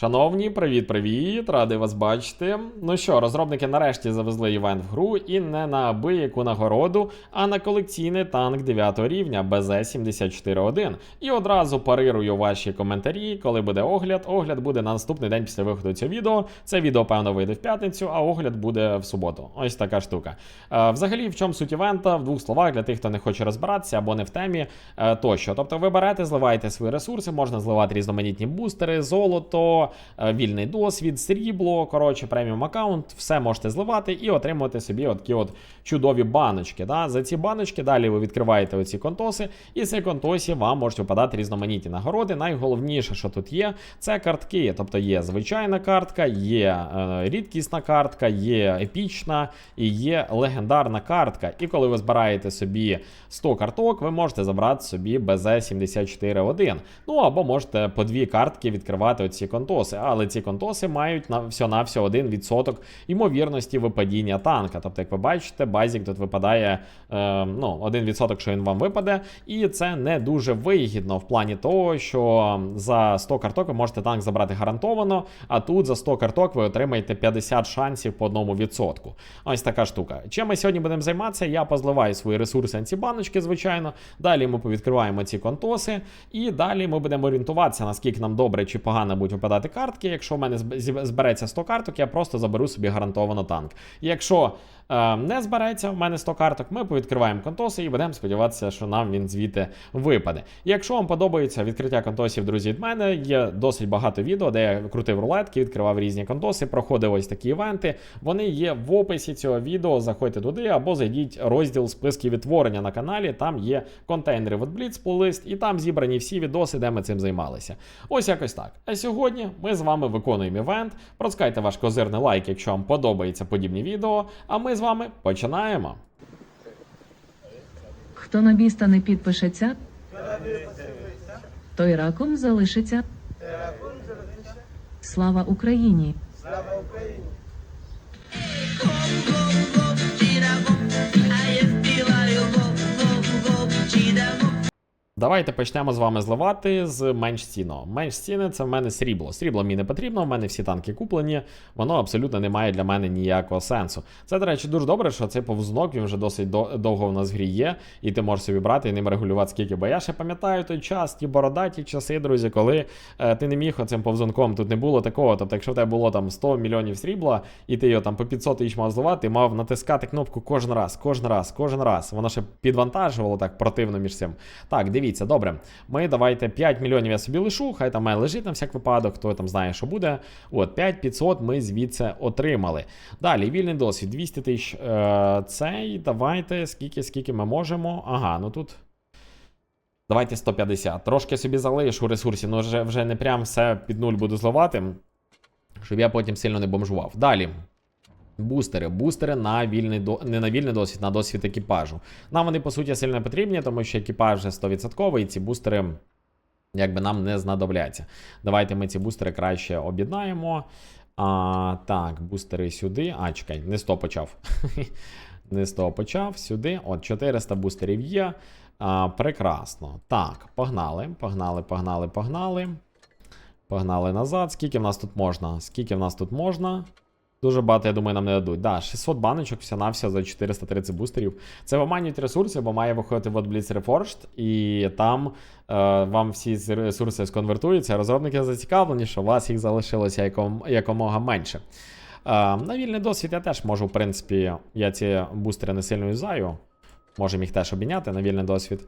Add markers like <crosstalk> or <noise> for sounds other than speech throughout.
Шановні, привіт-привіт! Радий вас бачити. Ну що, розробники нарешті завезли івент в гру і не на абияку нагороду, а на колекційний танк 9 рівня БЗ-74-1. І одразу парирую ваші коментарі, коли буде огляд. Огляд буде на наступний день після виходу цього відео. Це відео, певно, вийде в п'ятницю, а огляд буде в суботу. Ось така штука. Е, взагалі, в чому суть івента? В двох словах для тих, хто не хоче розбиратися або не в темі е, тощо. Тобто ви берете, зливаєте свої ресурси, можна зливати різноманітні бустери, золото, вільний досвід, срібло, коротше, преміум аккаунт, все можете зливати і отримувати собі такі от чудові баночки. Да? За ці баночки далі ви відкриваєте оці контоси, і з цих контосів вам можуть випадати різноманітні нагороди. Найголовніше, що тут є, це картки. Тобто є звичайна картка, є е, рідкісна картка, є епічна і є легендарна картка. І коли ви збираєте собі 100 карток, ви можете забрати собі BZ74-1. Ну або можете по дві картки відкривати оці контоси. Але ці контоси мають на всього-навсього 1% ймовірності випадіння танка. Тобто, як ви бачите, базік тут випадає е, ну, 1%, що він вам випаде, і це не дуже вигідно в плані того, що за 100 карток ви можете танк забрати гарантовано, а тут за 100 карток ви отримаєте 50 шансів по одному відсотку. Ось така штука. Чим ми сьогодні будемо займатися? Я позливаю свої ресурси на ці баночки, звичайно. Далі ми повідкриваємо ці контоси, і далі ми будемо орієнтуватися, наскільки нам добре чи погано будуть випадати картки. Якщо в мене зб- збереться 100 карток, я просто заберу собі гарантовано танк. Якщо не збереться в мене 100 карток, ми повідкриваємо контоси і будемо сподіватися, що нам він звідти випаде. Якщо вам подобається відкриття контосів, друзі, від мене є досить багато відео, де я крутив рулетки, відкривав різні контоси, проходив ось такі івенти. Вони є в описі цього відео. Заходьте туди або зайдіть розділ списки відтворення на каналі. Там є контейнери в Blitz плейлист, і там зібрані всі відоси, де ми цим займалися. Ось якось так. А сьогодні ми з вами виконуємо івент. Проскайте ваш козирний лайк, якщо вам подобається подібні відео. А ми з вами починаємо. Хто на біста не підпишеться, той раком залишиться. Слава Україні! Давайте почнемо з вами зливати з менш ціно. Менш ціни це в мене срібло. Срібло мені не потрібно, в мене всі танки куплені, воно абсолютно не має для мене ніякого сенсу. Це, до речі, дуже добре, що цей повзунок він вже досить довго в нас в грі є, і ти можеш собі брати і ним регулювати скільки. Бо я ще пам'ятаю той час, ті бородаті часи, друзі, коли е, ти не міг оцим повзунком, тут не було такого. Тобто, якщо в тебе було там 100 мільйонів срібла, і ти його там по 500 тисяч мав зливати, ти мав натискати кнопку кожен раз, кожен раз, кожен раз. Воно ще підвантажувало так противно між цим. Так, дивіться, добре. Ми давайте 5 мільйонів я собі лишу, хай там має лежить на всяк випадок, хто там знає, що буде. От, 5500 ми звідси отримали. Далі, вільний досвід, 200 тисяч. Е, цей, давайте, скільки, скільки ми можемо. Ага, ну тут. Давайте 150. Трошки собі залишу ресурсів, ну вже, вже не прям все під нуль буду зливати, щоб я потім сильно не бомжував. Далі. Бустери, бустери на вільний не на вільний досвід, на досвід екіпажу. Нам вони по суті сильно потрібні, тому що екіпаж вже 100% і ці бустери якби нам не знадобляться. Давайте ми ці бустери краще об'єднаємо. А, так, бустери сюди. А, чекай, не 100 почав. <laughs> не 100 почав сюди. От 400 бустерів є. А, прекрасно. Так, погнали, погнали, погнали, погнали. Погнали назад. Скільки в нас тут можна? Скільки в нас тут можна? Дуже багато, я думаю, нам не дадуть. Да, 600 баночок вся на вся за 430 бустерів. Це виманюють ресурси, бо має виходити в Blitz Reforged, і там е, вам всі ресурси сконвертуються. Розробники зацікавлені, що у вас їх залишилося яком, якомога менше. Е, на вільний досвід я теж можу, в принципі, я ці бустери не сильно юзаю. Можемо їх теж обміняти на вільний досвід.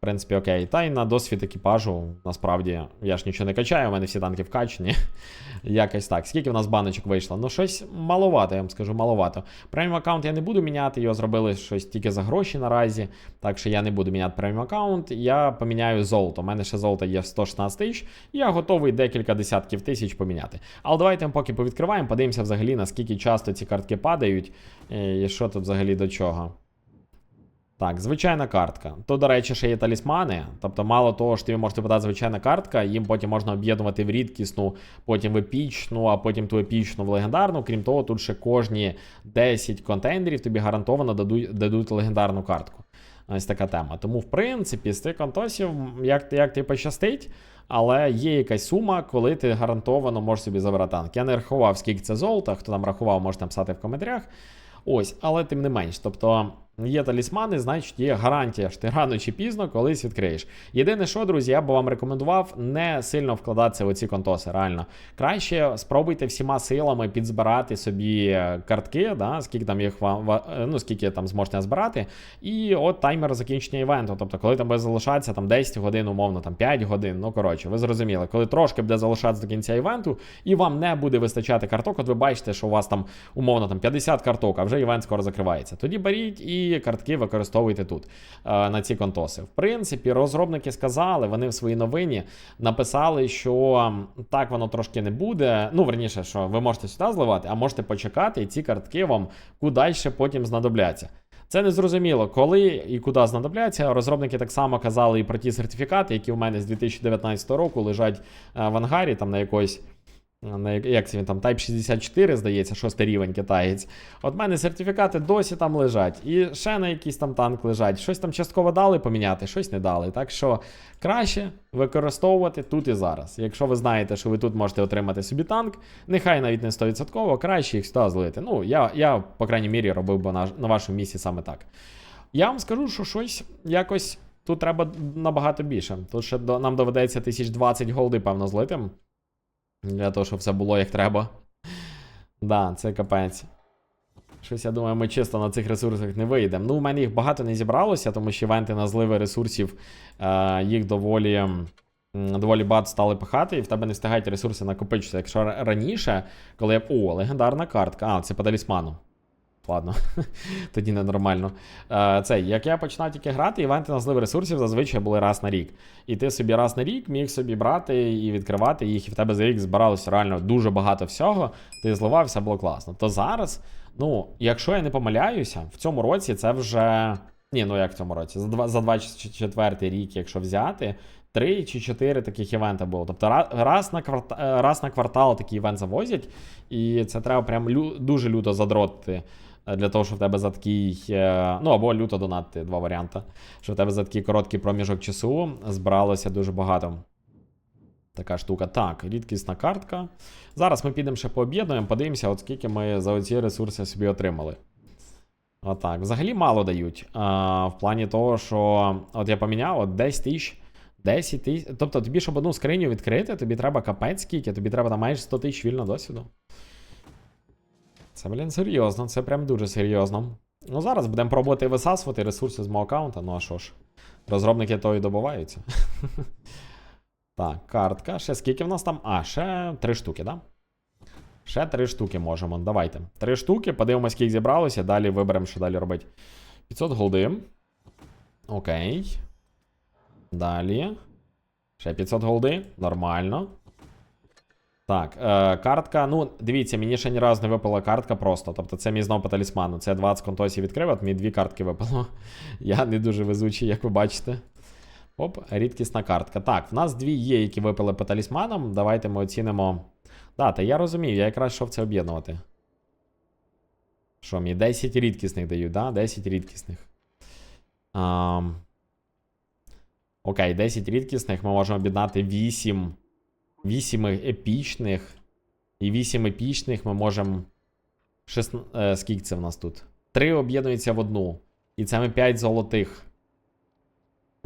В принципі, окей. Та й на досвід екіпажу, насправді, я ж нічого не качаю, у мене всі танки вкачені. <laughs> Якось так. Скільки в нас баночок вийшло? Ну, щось маловато, я вам скажу, маловато. Преміум аккаунт я не буду міняти, його зробили щось тільки за гроші наразі. Так що я не буду міняти преміум аккаунт. Я поміняю золото. У мене ще золото є 116 тисяч, я готовий декілька десятків тисяч поміняти. Але давайте ми поки повідкриваємо, подивимося взагалі, наскільки часто ці картки падають, е, і що тут взагалі до чого. Так, звичайна картка. То, до речі, ще є талісмани. Тобто, мало того, що тобі може подати звичайна картка, їм потім можна об'єднувати в рідкісну, потім в епічну, а потім ту епічну в легендарну. Крім того, тут ще кожні 10 контейнерів тобі гарантовано дадуть, дадуть легендарну картку. Ось така тема. Тому, в принципі, з цих контосів, як, як ти пощастить, але є якась сума, коли ти гарантовано можеш собі забрати танк. Я не рахував, скільки це золота, хто там рахував, можете написати в коментарях. Ось, але тим не менш. Тобто є талісмани, значить є гарантія, що ти рано чи пізно колись відкриєш. Єдине, що, друзі, я б вам рекомендував не сильно вкладатися в оці контоси. Реально. Краще спробуйте всіма силами підзбирати собі е, картки, да, скільки там їх вам е, ну, скільки там зможете збирати. І от таймер закінчення івенту. Тобто, коли там буде залишатися там 10 годин, умовно, там 5 годин. Ну коротше, ви зрозуміли, коли трошки буде залишатися до кінця івенту, і вам не буде вистачати карток, от ви бачите, що у вас там умовно там 50 карток, а вже івент скоро закривається. Тоді беріть і картки використовуйте тут е, на ці контоси. В принципі, розробники сказали, вони в своїй новині написали, що так воно трошки не буде. Ну, верніше, що ви можете сюди зливати, а можете почекати, і ці картки вам кудальше потім знадобляться. Це не зрозуміло, коли і куди знадобляться. Розробники так само казали і про ті сертифікати, які в мене з 2019 року лежать е, в ангарі, там на якоїсь. На як- це він там Type 64, здається, шостий рівень китаєць. От мене сертифікати досі там лежать. І ще на якийсь там танк лежать. Щось там частково дали поміняти, щось не дали. Так що краще використовувати тут і зараз. Якщо ви знаєте, що ви тут можете отримати собі танк, нехай навіть не 100%, краще їх сюди злити. Ну, я, я по крайній мірі, робив би на, на вашому місці саме так. Я вам скажу, що щось якось тут треба набагато більше. Тут ще до, нам доведеться 1020 голди, певно, злити. Для того, щоб все було як треба. Да, це капець. Щось я думаю, ми чисто на цих ресурсах не вийдемо. Ну, у мене їх багато не зібралося, тому що івенти на зливи ресурсів е, їх доволі, доволі багато стали пихати, і в тебе не встигають ресурси накопичитися. Якщо раніше, коли я. О, легендарна картка. А, це по талісману. Ладно, <laughs> тоді ненормально. Е, це, як я починав тільки грати, івенти на зливи ресурсів зазвичай були раз на рік. І ти собі раз на рік міг собі брати і відкривати їх, і в тебе за рік збиралося реально дуже багато всього. Ти зливав, все було класно. То зараз, ну, якщо я не помиляюся, в цьому році це вже. Ні, ну як в цьому році? За два за 24 рік, якщо взяти, три чи чотири таких івента було. Тобто раз на квартал, раз на квартал такий івент завозять, і це треба прям лю, дуже люто задротити е, для того, щоб в тебе за такий. е, Ну або люто донатити, два варіанти. Щоб в тебе за такий короткий проміжок часу збиралося дуже багато. Така штука. Так, рідкісна картка. Зараз ми підемо ще пооб'єднуємо, подивимося, от скільки ми за оці ресурси собі отримали. Отак. Взагалі мало дають. А, в плані того, що от я поміняв от 10 тисяч. 10 тисяч. Тобто тобі, щоб одну скриню відкрити, тобі треба капець скільки, тобі треба там майже 100 тисяч вільного досвіду. Це, блін, серйозно, це прям дуже серйозно. Ну, зараз будемо пробувати висасувати ресурси з мого аккаунта, ну а що ж. Розробники то і добуваються. <laughs> Так, картка. Ще скільки в нас там? А, ще три штуки, да? Ще три штуки можемо. Давайте. Три штуки, подивимось, скільки зібралося, далі виберемо, що далі робити. 500 голди. Окей. Далі. Ще 500 голди. Нормально. Так, е, картка. Ну, дивіться, мені ще ні разу не випала картка просто. Тобто це мій знов по талісману. Це 20 контосів відкрив, от мені дві картки випало. <laughs> Я не дуже везучий, як ви бачите. Оп, рідкісна картка. Так, в нас дві є, які випали по талісманам. Давайте ми оцінимо. Да, та я розумію, я якраз йшов це об'єднувати. Що, мені 10 рідкісних дають, да? 10 рідкісних. Ам... Окей, 10 рідкісних. Ми можемо об'єднати 8. 8 епічних. І 8 епічних ми можемо. Шест... Е, скільки це в нас тут? 3 об'єднуються в одну. І це ми 5 золотих.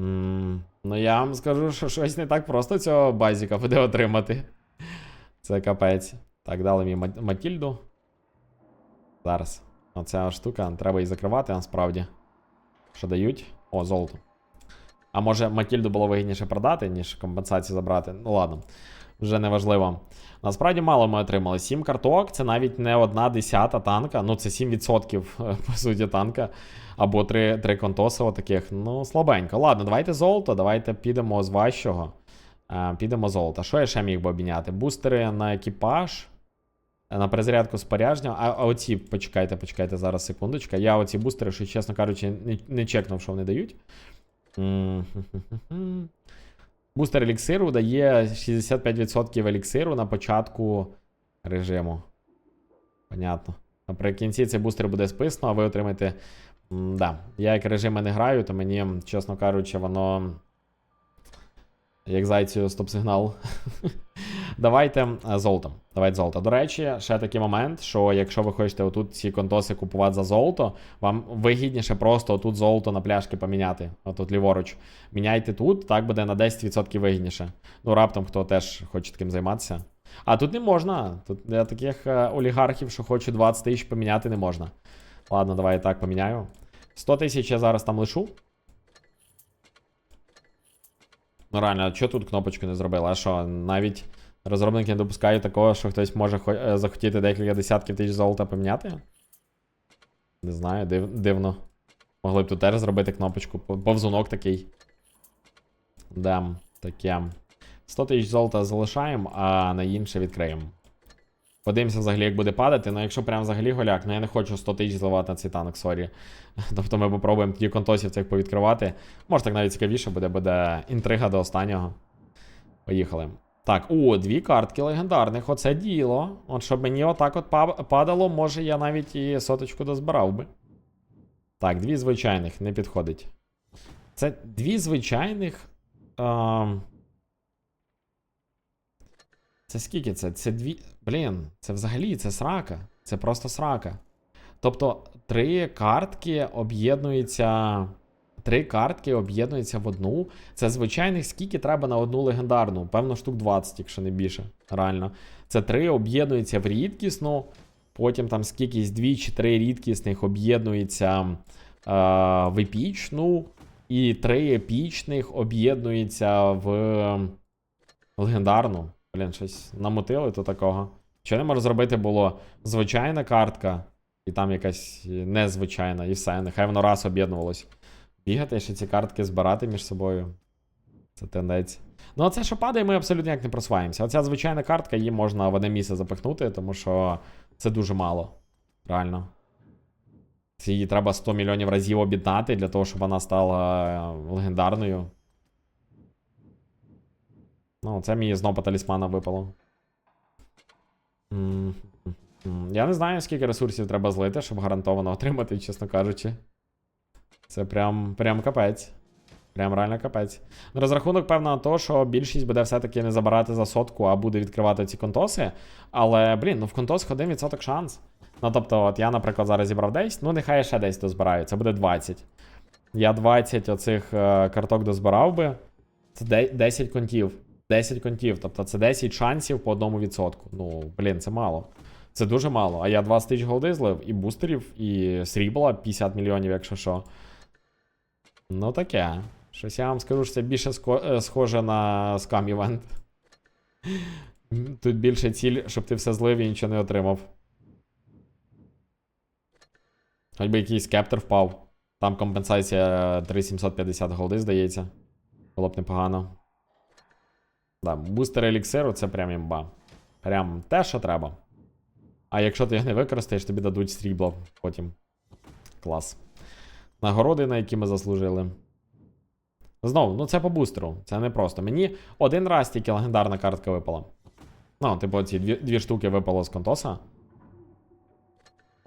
М, Ну, я вам скажу, що щось не так просто цього базіка буде отримати. Це капець. Так, дали мені Мат- Матільду. Зараз. Оця штука, треба її закривати насправді. Що дають? О, золото. А може Матільду було вигідніше продати, ніж компенсацію забрати. Ну ладно, вже не важливо. Насправді мало ми отримали. 7 карток, це навіть не одна десята танка. Ну, це 7% е, по суті танка. Або 3, 3 контоси таких. Ну, слабенько. Ладно, давайте золото, давайте підемо з важчого. Е, підемо золото. Що я ще міг би обміняти? Бустери на екіпаж. е, На перезарядку спорядження. А, а оці, почекайте, почекайте зараз секундочка. Я оці бустери, що, чесно кажучи, не, не чекнув, що вони дають. Бустер еліксиру дає 65% еліксиру на початку режиму. Понятно. Наприкінці цей бустер буде списано, а ви отримаєте Да. Я як режими не граю, то мені, чесно кажучи, воно. Як зайцю стоп-сигнал. <laughs> Давайте е, золото. Давайте золото. До речі, ще такий момент, що якщо ви хочете отут ці контоси купувати за золото, вам вигідніше просто отут золото на пляшки поміняти. Отут ліворуч. Міняйте тут, так буде на 10% вигідніше. Ну, раптом хто теж хоче таким займатися. А тут не можна. Тут для таких е, олігархів, що хочуть 20 тисяч поміняти, не можна. Ладно, давай я так поміняю. 100 тисяч я зараз там лишу. Ну реально, а чого тут кнопочку не зробили? А що, навіть розробники не допускають такого, що хтось може е, захотіти декілька десятків тисяч золота поміняти? Не знаю, див, дивно. Могли б тут теж зробити кнопочку. Повзунок такий. Дам, таке. 100 тисяч золота залишаємо, а на інше відкриємо. Подивимося взагалі, як буде падати. Ну, якщо прям взагалі голяк, ну я не хочу 100 тисяч зливати на цей танк, сорі. <laughs> Тобто ми попробуємо тоді контосів цих повідкривати. Може так навіть цікавіше буде, буде інтрига до останнього. Поїхали. Так, о, дві картки легендарних. Оце діло. От щоб мені отак от падало, може я навіть і соточку дозбирав би. Так, дві звичайних, не підходить. Це дві звичайних. Ем... Це скільки це? Це дві. Блін, це взагалі це срака. Це просто срака. Тобто, три картки об'єднуються. Три картки об'єднуються в одну. Це звичайних скільки треба на одну легендарну. Певно, штук 20, якщо не більше. Реально. Це три об'єднуються в рідкісну. Потім там скількись дві чи три рідкісних об'єднуються е, в епічну. І три епічних об'єднуються в легендарну. Блін, щось намотили то такого. Що не можу зробити було звичайна картка, і там якась незвичайна, і все. Нехай воно раз об'єднувалось. Бігати ще ці картки збирати між собою. Це тендець. Ну, а це, що падає, ми абсолютно ніяк не просуваємося. Оця звичайна картка, її можна в одне місце запихнути, тому що це дуже мало. Реально. Її треба 100 мільйонів разів об'єднати для того, щоб вона стала е, легендарною. Ну, це мені знову по талісмана випало. Я не знаю, скільки ресурсів треба злити, щоб гарантовано отримати, чесно кажучи. Це прям, прям капець. Прям реально капець. Розрахунок, певно, на то, що більшість буде все-таки не забирати за сотку, а буде відкривати ці контоси. Але, блін, ну в контос 1% шанс. Ну, тобто, от я, наприклад, зараз зібрав 10, ну нехай ще десь дозбираю, це буде 20. Я 20 оцих е, карток дозбирав би. Це 10 контів. 10 контів. Тобто це 10 шансів по одному відсотку. Ну, блін, це мало. Це дуже мало. А я 20 тисяч голди злив, і бустерів, і срібла 50 мільйонів, якщо що. Ну таке. Щось я вам скажу, що це більше е, схоже на скам івент. Тут більше ціль, щоб ти все злив і нічого не отримав. Хоч би якийсь кептер впав. Там компенсація 3750 голди, здається. Було б непогано. Да, бустер еліксиру це прям імба. Прям те, що треба. А якщо ти їх не використаєш, тобі дадуть срібло потім. Клас. Нагороди, на які ми заслужили. Знову, ну це по бустеру. Це не просто. Мені один раз тільки легендарна картка випала. Ну, типу, ці дві, дві штуки випало з контоса.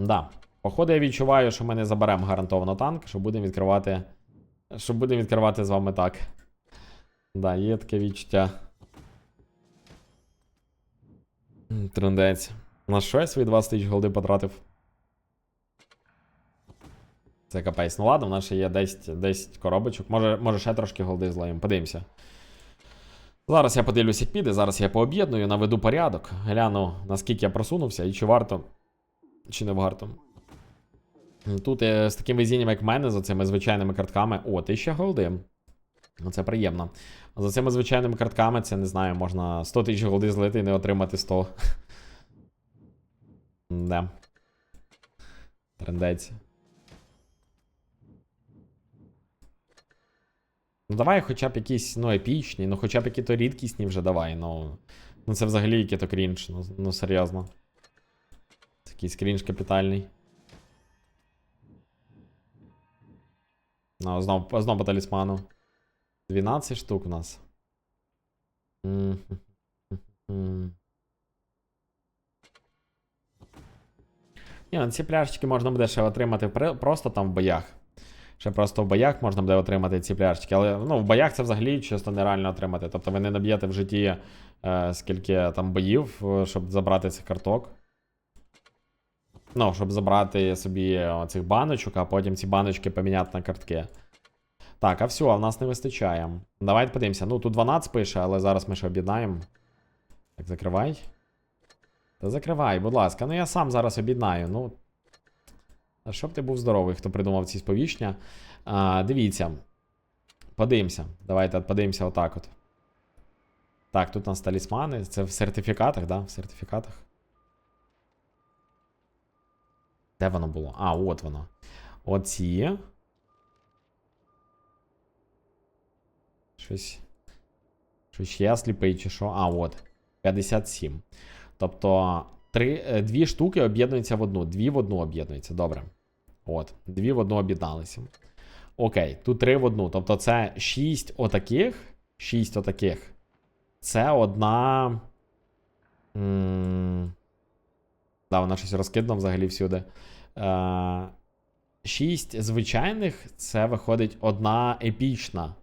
Да. Походу, я відчуваю, що ми не заберемо гарантовано танк, що будемо відкривати. Що будемо відкривати з вами так. Да, є таке відчуття. Трендець. На що я свої 20 тисяч голди потратив? Це капець. Ну ладно, в нас ще є 10, 10 коробочок. Може, може ще трошки голди злаємо. Подивимося. Зараз я подивлюся, як піде. Зараз я пооб'єдную, наведу порядок. Гляну, наскільки я просунувся і чи варто, чи не варто. Тут е, з таким везінням, як в мене, за цими звичайними картками. О, 1000 голди. Ну, Це приємно. За цими звичайними картками, це не знаю, можна 100 тисяч голди злити і не отримати 100. <laughs> Да. Трендець. Ну давай хоча б якісь, ну, епічні, ну хоча б які-то рідкісні вже давай, ну. Ну це взагалі який-то крінж, ну, ну серйозно. Це якийсь крінж капітальний. Ну, знов, знов по талісману. 12 штук у нас. Ні, ну ці пляшечки можна буде ще отримати просто там в боях. Ще просто в боях можна буде отримати ці пляшечки, але ну, в боях це взагалі чисто нереально отримати. Тобто ви не наб'єте в житті е, скільки там боїв, е, щоб забрати цих карток. Ну, щоб забрати собі цих баночок, а потім ці баночки поміняти на картки. Так, а все, а в нас не вистачає. Давайте подивимося. Ну, тут 12 пише, але зараз ми ще об'єднаємо. Так, закривай. Та закривай, будь ласка. Ну я сам зараз об'єднаю. Ну. Щоб ти був здоровий, хто придумав ці сповіщення. А, дивіться. Подивимося. Давайте подивимося отак от. Так, тут у нас талісмани. Це в сертифікатах, да? В сертифікатах. Де воно було? А, от воно. Оці. Щось. Щось я сліпий, чи що? А, от. 57. Тобто, три, е, дві штуки об'єднуються в одну. Дві в одну об'єднуються. Добре. От. Дві в одну об'єдналися. Окей, тут три в одну. Тобто, це шість отаких. Шість отаких. Це одна. М, Да, вона щось розкидана взагалі всюди. Е, Шість звичайних це виходить одна епічна.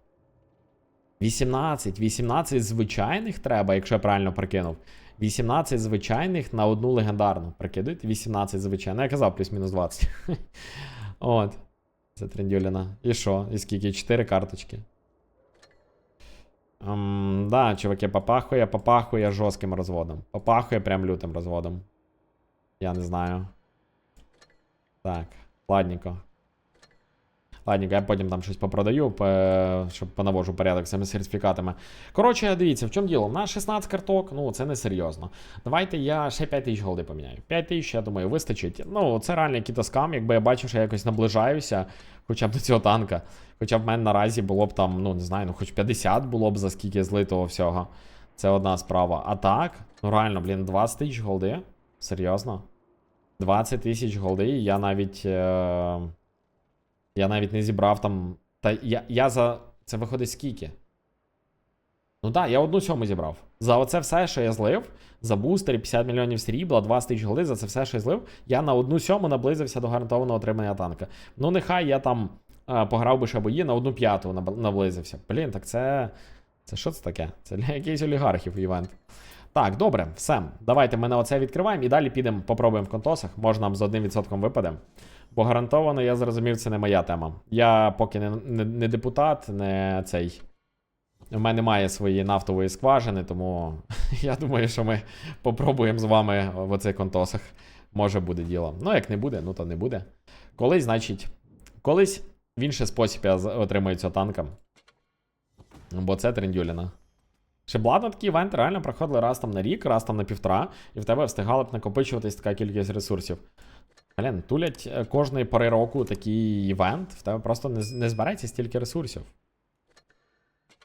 18. 18 звичайних треба, якщо я правильно прикинув. 18 звичайних на одну легендарну. Прикидуйте, 18 звичайних. Ну, я казав, плюс-мінус 20. <laughs> От. Це трендюліна. І що? І скільки? 4 карточки. Ем, да, чуваки, попахує, попахує жорстким розводом. Попахує прям лютим розводом. Я не знаю. Так, ладненько. Ладненько, я потім там щось попродаю, по- щоб понавожу порядок з цими сертифікатами. Коротше, дивіться, в чому діло? На 16 карток, ну це не серйозно. Давайте я ще 5 тисяч голди поміняю. 5 тисяч, я думаю, вистачить. Ну, це реально якийсь якби я бачив, що я якось наближаюся, хоча б до цього танка. Хоча б в мене наразі було б там, ну не знаю, ну хоч 50 було б за скільки злитого всього. Це одна справа. А так, ну реально, блін, 20 тисяч голди. Серйозно? 20 тисяч голди, я навіть. Е... Я навіть не зібрав там. Та я, я за. Це виходить скільки? Ну так, я одну сьому зібрав. За оце все, що я злив, за бустері 50 мільйонів срібла, 20 тисяч голди, за це все, що я злив, я на одну сьому наблизився до гарантованого отримання танка. Ну, нехай я там а, пограв би ще бої, на одну п'яту наблизився. Блін, так це. Це що це таке? Це для якихось олігархів івент. Так, добре, все. Давайте ми на оце відкриваємо і далі підемо, попробуємо в контосах. Може нам з одним відсотком випаде. Бо гарантовано, я зрозумів, це не моя тема. Я поки не, не, не депутат, не цей. У мене немає своєї нафтової скважини, тому <laughs> я думаю, що ми попробуємо з вами в оцих контосах. Може буде діло. Ну, як не буде, ну то не буде. Колись, значить, колись в інший спосіб я отримаю цього танка. Бо це трендюліна. Ще бладно такі івенти реально проходили раз там на рік, раз там на півтора, і в тебе встигала б накопичуватись така кількість ресурсів. Блін, тулять е, кожної пори року такий івент, в тебе просто не, не збереться стільки ресурсів.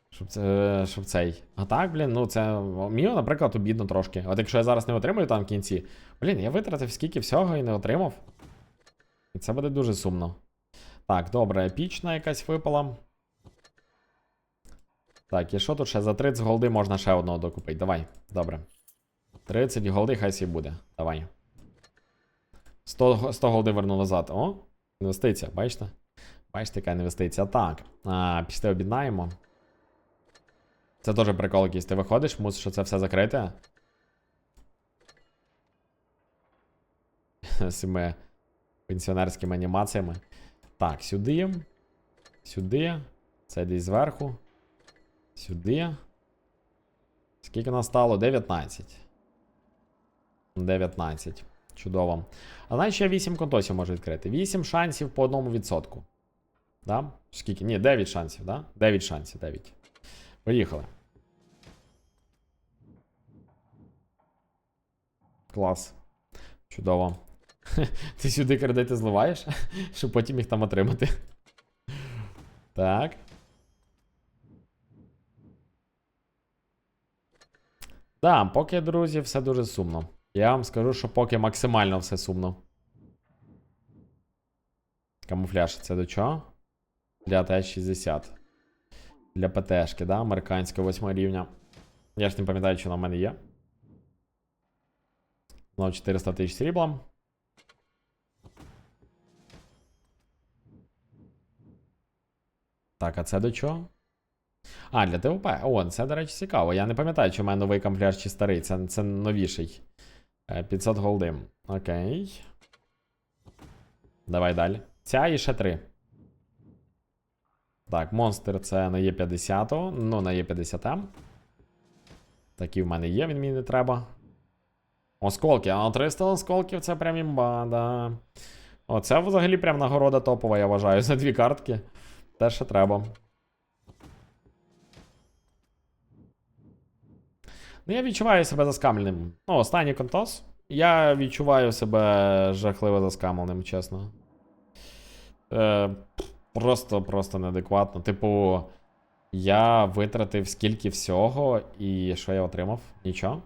Щоб, це, щоб цей. А так, блін, ну це мені, наприклад, обідно трошки. От якщо я зараз не отримаю там в кінці, блін, я витратив скільки всього і не отримав. І це буде дуже сумно. Так, добре, епічна якась випала. Так, і що тут ще за 30 голди можна ще одного докупити? Давай, добре. 30 голди, хай сі буде. Давай. 100, 100 голди верну назад. О, інвестиція, бачите? Бачите, яка інвестиція. Так. А, після об'єднаємо. Це теж прикол якийсь. Ти виходиш, мусиш це все закрити. <laughs> Цими пенсіонерськими анімаціями. Так, сюди. Сюди. Це десь зверху. Сюди. Скільки нас стало? 19. 19. Чудово. А знаєш, ще 8 контосів можу відкрити. 8 шансів по одному відсотку. Да? Скільки? Ні, 9 шансів, да? 9 шансів, 9. Поїхали. Клас. Чудово. <laughs> Ти сюди кредити зливаєш, <laughs> щоб потім їх там отримати. Так. Да, поки, друзі, все дуже сумно. Я вам скажу, що поки максимально все сумно. Камуфляж це до чого? Для Т-60. Для ПТшки, да? Американська 8 рівня. Я ж не пам'ятаю, що на мене є. Знову 400 тисяч срібла. Так, а це до чого? А, для ТВП. О, це, до речі, цікаво. Я не пам'ятаю, чи в мене новий камфляж чи старий. Це це новіший. Е, 500 голди. Окей. Давай далі. Ця і ще три. Так, монстр це на Є50. Ну, на Є50М. Такі в мене є, він мені не треба. Осколки, а 300 осколків це прям імба, да. Оце взагалі прям нагорода топова, я вважаю, <laughs> за дві картки. Те, що треба. Ну, я відчуваю себе заскамленим. Ну, останній контос. Я відчуваю себе жахливо заскамленим, чесно. Е, просто, просто неадекватно. Типу, я витратив скільки всього, і що я отримав? Нічого.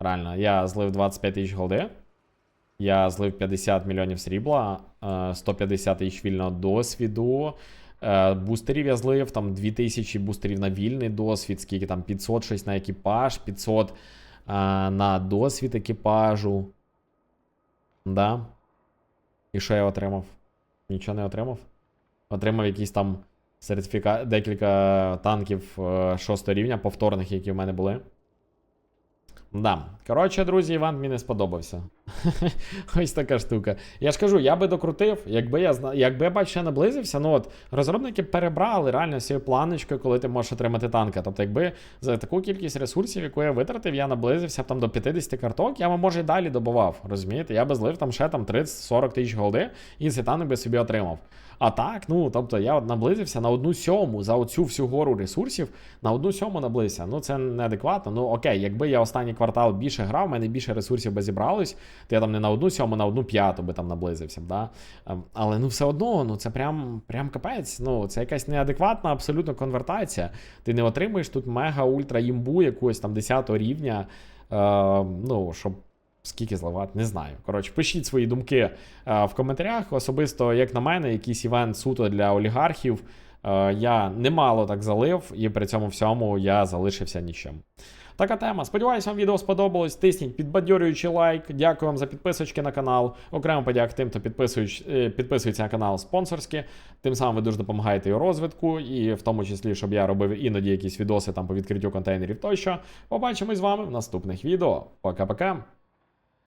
Реально, я злив 25 тисяч голди. Я злив 50 мільйонів срібла, е, 150 тисяч вільного досвіду. Е, Бустерів я злив, там 2000 бустерів на вільний досвід, скільки там 500 щось на екіпаж, 500 е, на досвід екіпажу. Да. І що я отримав? Нічого не отримав. Отримав якісь там сертифікат, декілька танків 6 рівня, повторних, які в мене були. Да. Коротше, друзі, Іван мені не сподобався. <laughs> Ось така штука. Я ж кажу, я би докрутив, якби я якби я бачив, що я наблизився, ну от розробники перебрали реально цією планочкою, коли ти можеш отримати танка. Тобто, якби за таку кількість ресурсів, яку я витратив, я наблизився б там до 50 карток, я би може і далі добував. Розумієте? Я би злив там ще там 30-40 тисяч голди і цей танк би собі отримав. А так, ну тобто я от наблизився на одну сьому за оцю всю гору ресурсів, на одну сьому наблизився. Ну це неадекватно. Ну окей, якби я останній квартал більше грав, в мене більше ресурсів би зібралось, то я там не на одну сьому, на одну п'яту би там наблизився. Да? Ем, Але ну все одно, ну це прям прям капець. Ну це якась неадекватна абсолютно конвертація. Ти не отримуєш тут мега ультра імбу якогось там 10 рівня. Е, ну, щоб Скільки зливати, не знаю. Коротше, пишіть свої думки е, в коментарях. Особисто, як на мене, якийсь івент суто для олігархів. Е, я немало так залив, і при цьому всьому я залишився нічим. Така тема. Сподіваюсь, вам відео сподобалось. Тисніть підбадьорюючий лайк. Дякую вам за підписочки на канал. Окремо подяк тим, хто е, підписується на канал спонсорськи. Тим самим ви дуже допомагаєте його розвитку, і в тому числі, щоб я робив іноді якісь відоси там по відкриттю контейнерів тощо. Побачимось з вами в наступних відео. Пока-пока.